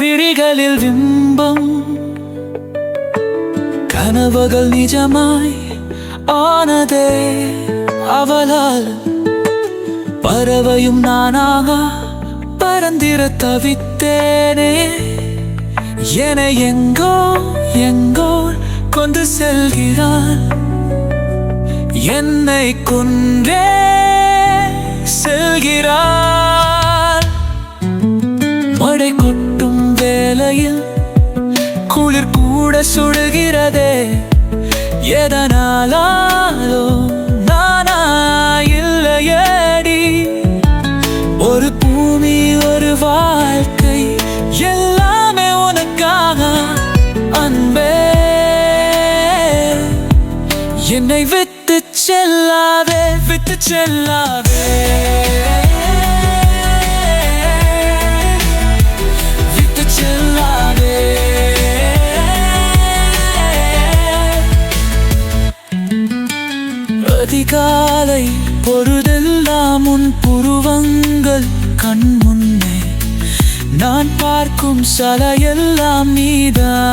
விழிகளில் விம்பம் கனவுகள் நிஜமாய் ஆனதே அவளால். பறவையும் நானாக பறந்திர தவித்தேனே. என எங்கோ எங்கோ கொண்டு செல்கிறான் என்னை கொன்றே செல்கிறார் வேளையில் குளிர் கூட சுடுகிறதே. எதனாலாலோ நானா இல்லையடி. ஒரு பூமி ஒரு வாழ்க்கை எல்லாமே உனக்காக அன்பே. என்னை விட்டு செல்லாதே விட்டு செல்லாதே. உன் புருவங்கள் கண் முன்னே நான் பார்க்கும் சலையெல்லாம் நீதானே.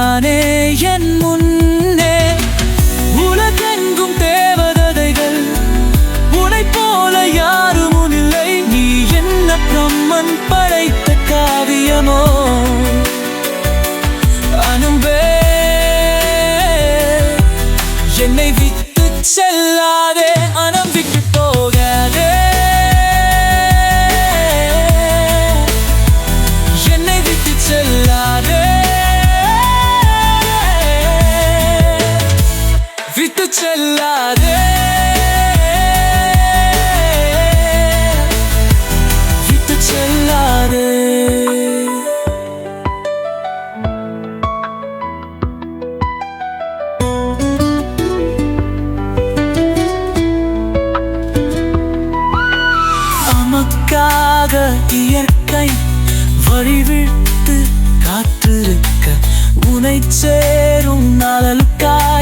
செல்லாதே. விட்டு செல்லாதே. நமக்காக இயற்கை வழிவிட்டு காத்திருக்க. உனை சேரும் நலலுக்காக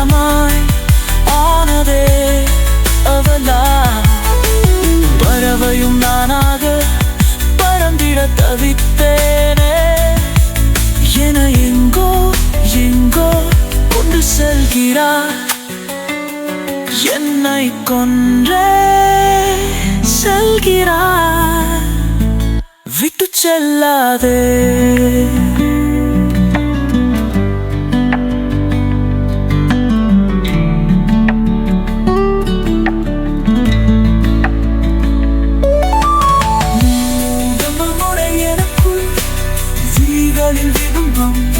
கனவுகள் நிஜமாய் ஆனதே அவளா பறவையும் நானாக பறந்திட தவித்தேனே என எங்கோ எங்கோ கொண்டு செல்கிறார் என்னை கொன்றே செல்கிறார் விட்டு செல்லாதே விழிகளில்